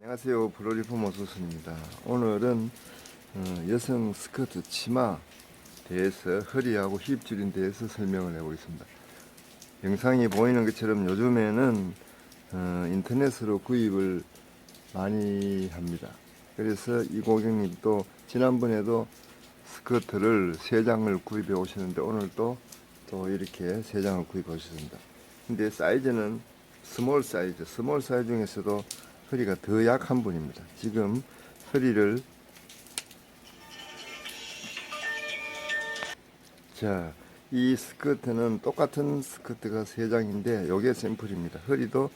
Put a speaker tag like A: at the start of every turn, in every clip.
A: 안녕하세요. 브로리포 소스입니다. 오늘은 어, 여성 스커트 치마 대해서 허리하고 힙 줄인 대해서 설명을 해보겠습니다. 영상이 보이는 것처럼 요즘에는 어, 인터넷으로 구입을 많이 합니다. 그래서 이 고객님도 지난번에도 스커트를 세 장을 구입해 오셨는데 오늘도 또 이렇게 세 장을 구입해 오셨습니다. 근데 사이즈는 스몰 사이즈, 스몰 사이즈 중에서도 허리가 더 약한 분입니다. 지금 허리를 자, 이 스커트는 똑같은 스커트가 세 장인데 요게 샘플입니다. 허리도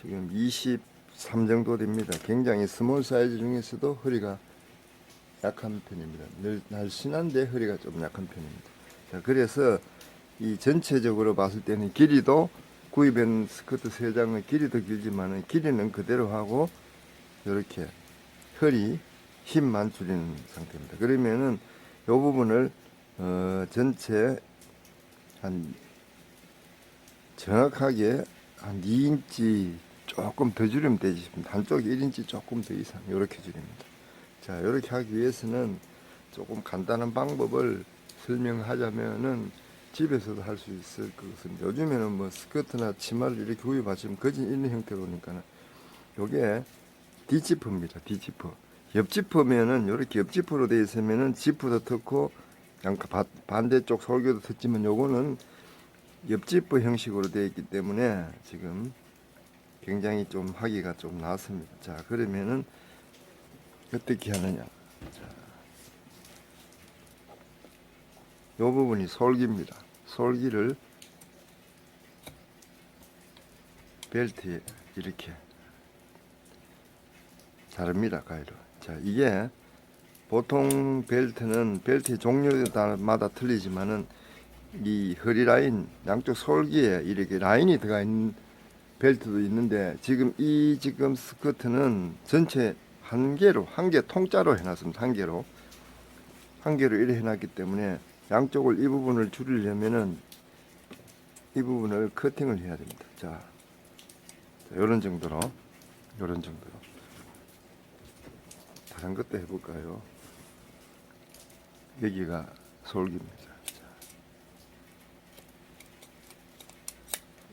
A: 지금 23 정도 됩니다. 굉장히 스몰 사이즈 중에서도 허리가 약한 편입니다. 늘 날씬한데 허리가 좀 약한 편입니다. 자, 그래서 이 전체적으로 봤을 때는 길이도 구입한 스커트 세 장은 길이도 길지만은 길이는 그대로 하고 이렇게 허리 힘만 줄이는 상태입니다. 그러면은 이 부분을 어, 전체 한 정확하게 한 2인치 조금 더 줄이면 되겠습니다. 한쪽이 1인치 조금 더 이상 이렇게 줄입니다. 자, 이렇게 하기 위해서는 조금 간단한 방법을 설명하자면은 집에서도 할 수 있을 것은 요즘에는 뭐 스커트나 치마를 이렇게 구입하시면 거진 있는 형태로 오니까는 요게 뒷지퍼입니다. 뒷지퍼. 옆지퍼면은 이렇게 옆지퍼로 되어 있으면은 지퍼도 뜯고 양 바- 반대쪽 솔교도 뜯지만 요거는 옆지퍼 형식으로 되어 있기 때문에 지금 굉장히 좀 하기가 좀 나습니다. 자 그러면은 어떻게 하느냐. 자, 요 부분이 솔기입니다. 솔기를 벨트에 이렇게 자릅니다. 가위로. 자, 이게 보통 벨트는 벨트의 종류마다 틀리지만은 이 허리 라인 양쪽 솔기에 이렇게 라인이 들어가 있는 벨트도 있는데 지금 이 지금 스커트는 전체 한 개로 한 개 통짜로 해놨습니다. 한 개로 한 개로 이래 해놨기 때문에 양쪽을 이 부분을 줄이려면은 이 부분을 커팅을 해야 됩니다. 자, 자 요런 정도로 요런 정도로 다른 것도 해볼까요? 여기가 솔기입니다. 자.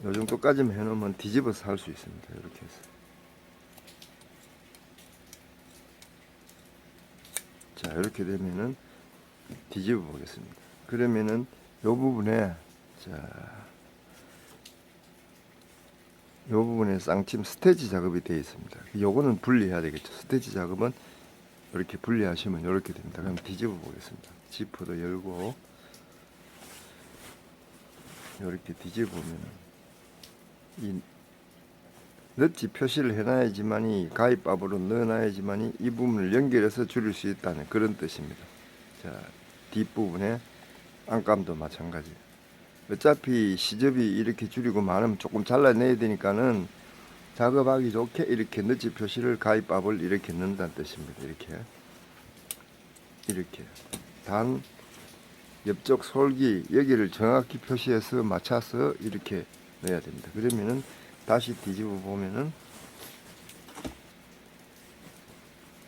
A: 요 정도까지만 해놓으면 뒤집어서 할 수 있습니다. 이렇게 해서. 자, 이렇게 되면은 뒤집어 보겠습니다. 그러면은 요 부분에 자, 요 부분에 쌍침 스테치 작업이 되어 있습니다. 요거는 분리해야 되겠죠. 스테치 작업은 이렇게 분리하시면 이렇게 됩니다. 그럼 뒤집어 보겠습니다. 지퍼도 열고 이렇게 뒤집어 보면은 이 넛지 표시를 해놔야지만이 가입밥으로 넣어놔야지만이 이 부분을 연결해서 줄일 수 있다는 그런 뜻입니다. 자 뒷부분에 안감도 마찬가지. 어차피 시접이 이렇게 줄이고 많으면 조금 잘라내야 되니까는 작업하기 좋게 이렇게 넛지 표시를 가입밥을 이렇게 넣는다는 뜻입니다. 이렇게 이렇게 단 옆쪽 솔기 여기를 정확히 표시해서 맞춰서 이렇게 넣어야 됩니다. 그러면은 다시 뒤집어 보면은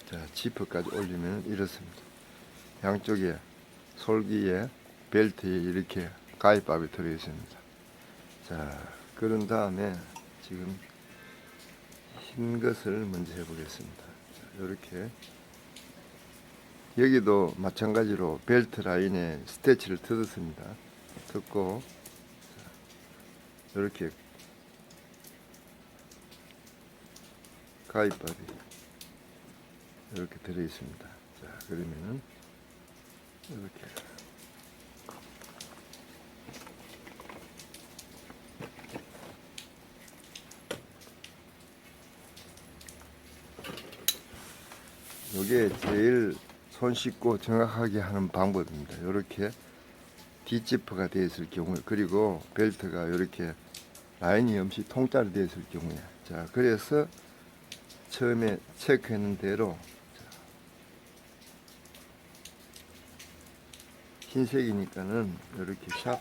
A: 자 지퍼까지 올리면 이렇습니다. 양쪽에 솔기에 벨트에 이렇게 가입밥이 들어 있습니다. 자 그런 다음에 지금 흰 것을 먼저 해보겠습니다. 자, 이렇게 여기도 마찬가지로 벨트 라인에 스테치를 뜯었습니다. 뜯고 자, 이렇게 가입밥이 이렇게 들어 있습니다. 자 그러면은 이렇게 이게 제일 손 씻고 정확하게 하는 방법입니다. 이렇게 뒷지퍼가 되어 있을 경우에 그리고 벨트가 이렇게 라인이 없이 통짜로 되어 있을 경우에 자 그래서 처음에 체크했는 대로 자, 흰색이니까는 이렇게 샵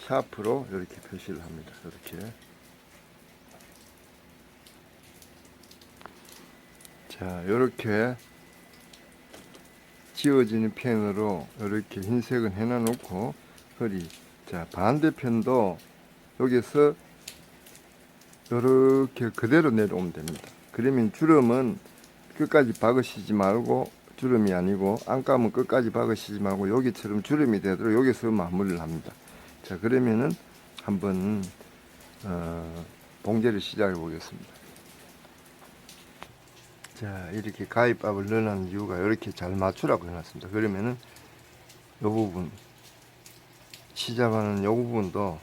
A: 샤프로 이렇게 표시를 합니다. 이렇게 자, 이렇게 지워지는 펜으로 이렇게 흰색은 해놔 놓고 허리. 자, 반대편도 여기서 이렇게 그대로 내려오면 됩니다. 그러면 주름은 끝까지 박으시지 말고 주름이 아니고 안감은 끝까지 박으시지 말고 여기처럼 주름이 되도록 여기서 마무리를 합니다. 자, 그러면은 한번 어, 봉제를 시작해 보겠습니다. 자, 이렇게 가위밥을 넣어놓은 이유가 이렇게 잘 맞추라고 해놨습니다. 그러면은 이 부분, 시작하는 이 부분도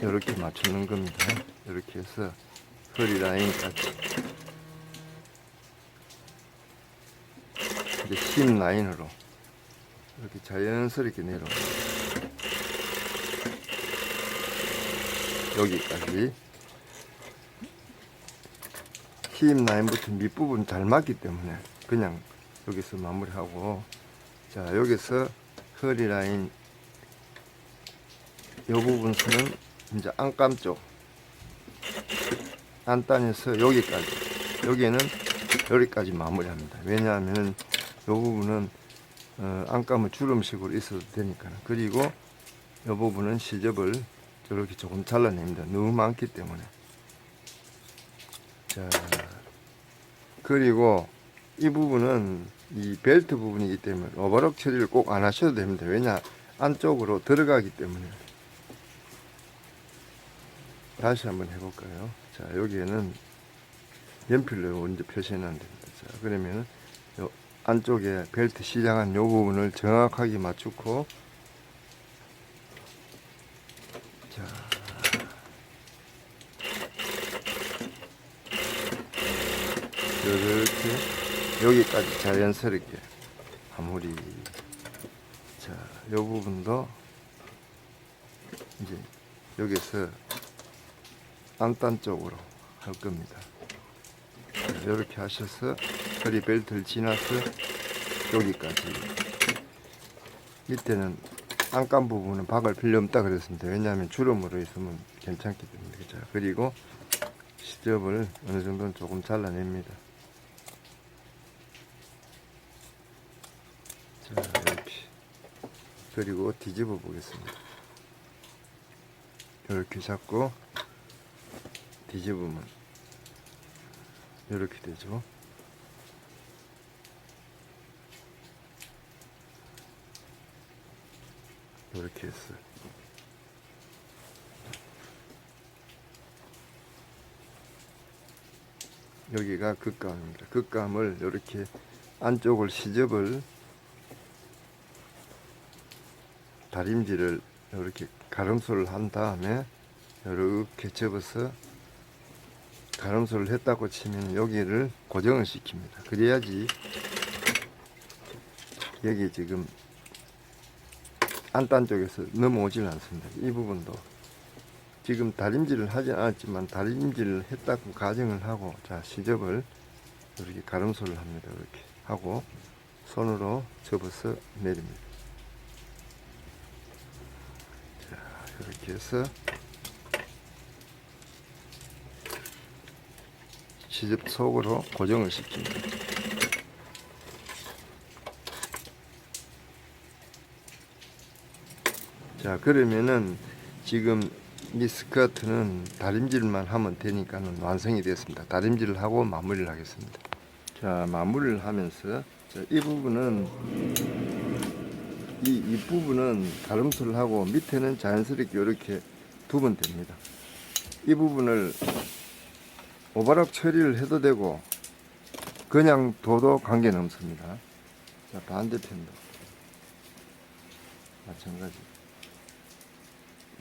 A: 이렇게 맞추는 겁니다. 이렇게 해서 허리 라인까지. 이제 심 라인으로 이렇게 자연스럽게 내려. 여기까지. 힘 라인부터 밑부분 잘 맞기 때문에 그냥 여기서 마무리하고 자 여기서 허리 라인 이 부분 선은 이제 안감 쪽 안단에서 여기까지 여기는 여기까지 마무리합니다 왜냐하면 이 부분은 어, 안감을 주름식으로 있어도 되니까 그리고 이 부분은 시접을 저렇게 조금 잘라냅니다 너무 많기 때문에 자, 그리고 이 부분은 이 벨트 부분이기 때문에 오버럭 처리를 꼭 안 하셔도 됩니다. 왜냐, 안쪽으로 들어가기 때문에. 다시 한번 해볼까요? 자, 여기에는 연필로 먼저 표시해놔야 됩니다. 자, 그러면은 요 안쪽에 벨트 시작한 요 부분을 정확하게 맞추고. 자, 이렇게 여기까지 자연스럽게 마무리. 자, 이 부분도 이제 여기서 안단 쪽으로 할 겁니다. 이렇게 하셔서 허리 벨트를 지나서 여기까지 밑에는 안감 부분은 박을 필요 없다 그랬습니다 왜냐하면 주름으로 있으면 괜찮기 때문에 자 그리고 시접을 어느 정도는 조금 잘라냅니다. 자, 이렇게. 그리고 뒤집어 보겠습니다. 이렇게 잡고 뒤집으면 이렇게 되죠. 이렇게 했어요. 여기가 극감입니다. 극감을 이렇게 안쪽을 시접을 다림질을 이렇게 가름소를 한 다음에 이렇게 접어서 가름소를 했다고 치면 여기를 고정을 시킵니다. 그래야지 여기 지금 안단 쪽에서 넘어오질 않습니다. 이 부분도 지금 다림질을 하지 않았지만 다림질을 했다고 가정을 하고 자 시접을 이렇게 가름소를 합니다. 이렇게 하고 손으로 접어서 내립니다. 자 이렇게 해서 시접 속으로 고정을 시킵니다. 자 그러면은 지금 이 스커트는 다림질만 하면 되니까는 완성이 됐습니다. 다림질을 하고 마무리를 하겠습니다. 자 마무리를 하면서 자, 이 부분은 이, 이 부분은 가름수를 하고 밑에는 자연스럽게 이렇게 두면 됩니다. 이 부분을 오바락 처리를 해도 되고 그냥 둬도 관계는 없습니다. 자 반대편도 마찬가지.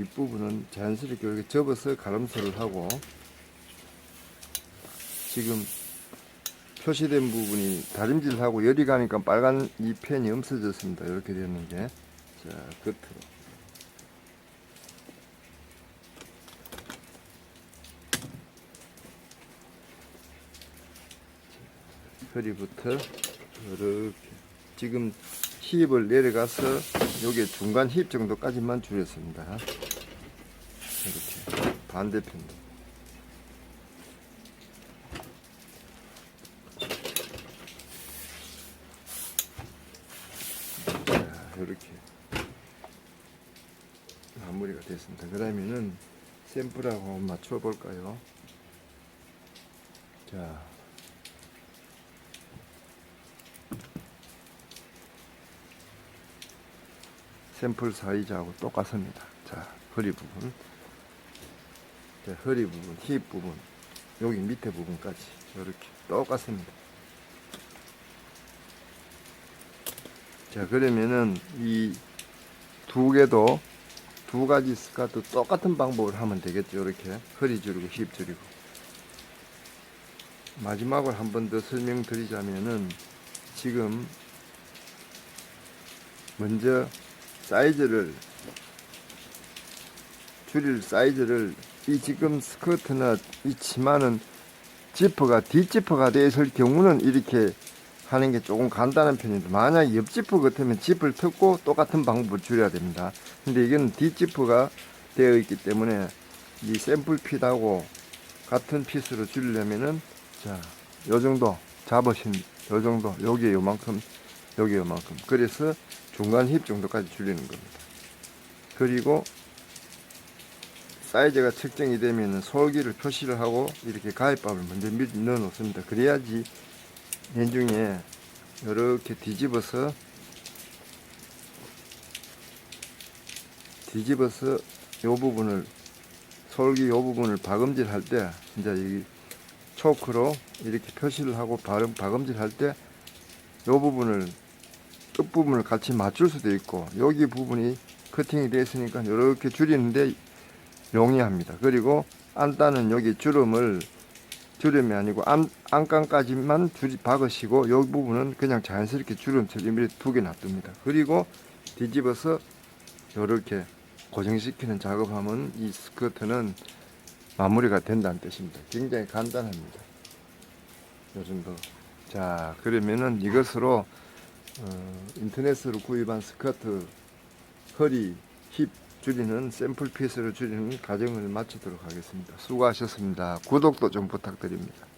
A: 윗부분은 자연스럽게 이렇게 접어서 가름소를 하고 지금 표시된 부분이 다림질하고 열이 가니까 빨간 이 펜이 없어졌습니다. 이렇게 되는 게. 자, 끝으로. 허리부터 이렇게 지금 힙을 내려가서 여기 중간 힙 정도까지만 줄였습니다. 이렇게 반대편도. 이렇게 마무리가 됐습니다. 그러면은 샘플하고 맞춰 볼까요? 자. 샘플 사이즈하고 똑같습니다. 자 허리 부분. 자, 허리 부분, 힙 부분, 여기 밑에 부분까지 이렇게 똑같습니다. 자, 그러면은 이 두 개도 두 가지 스카트 똑같은 방법을 하면 되겠죠. 이렇게 허리 줄이고 힙 줄이고. 마지막으로 한 번 더 설명드리자면은 지금 먼저 사이즈를 줄일 사이즈를 이 지금 스커트나 이 치마는 지퍼가 뒷지퍼가 되어 있을 경우는 이렇게 하는 게 조금 간단한 편입니다. 만약 옆지퍼 같으면 지퍼를 뜯고 똑같은 방법을 줄여야 됩니다. 근데 이건 뒷지퍼가 되어 있기 때문에 이 샘플 핏하고 같은 핏으로 줄이려면은 자, 요 정도 잡으신 요 정도 여기에 요만큼 여기 요만큼 그래서 중간 힙 정도까지 줄이는 겁니다. 그리고 사이즈가 측정이 되면 솔기를 표시를 하고 이렇게 가위밥을 먼저 넣어 놓습니다. 그래야지 연중에 이렇게 뒤집어서 뒤집어서 요 부분을 솔기 요 부분을 박음질 할 때 이제 이 초크로 이렇게 표시를 하고 발음 박음질 할 때 요 부분을 끝 부분을 같이 맞출 수도 있고 여기 부분이 커팅이 되어 있으니까 이렇게 줄이는데 용이합니다. 그리고 안따는 여기 주름을 주름이 아니고 안, 안감까지만 줄이 박으시고 이 부분은 그냥 자연스럽게 주름처럼 이렇게 두개 놔둡니다. 그리고 뒤집어서 이렇게 고정시키는 작업하면 이 스커트는 마무리가 된다는 뜻입니다. 굉장히 간단합니다. 요 정도. 자, 그러면은 이것으로 어, 인터넷으로 구입한 스커트 허리, 힙 줄이는 샘플 피스를 줄이는 과정을 마치도록 하겠습니다. 수고하셨습니다. 구독도 좀 부탁드립니다.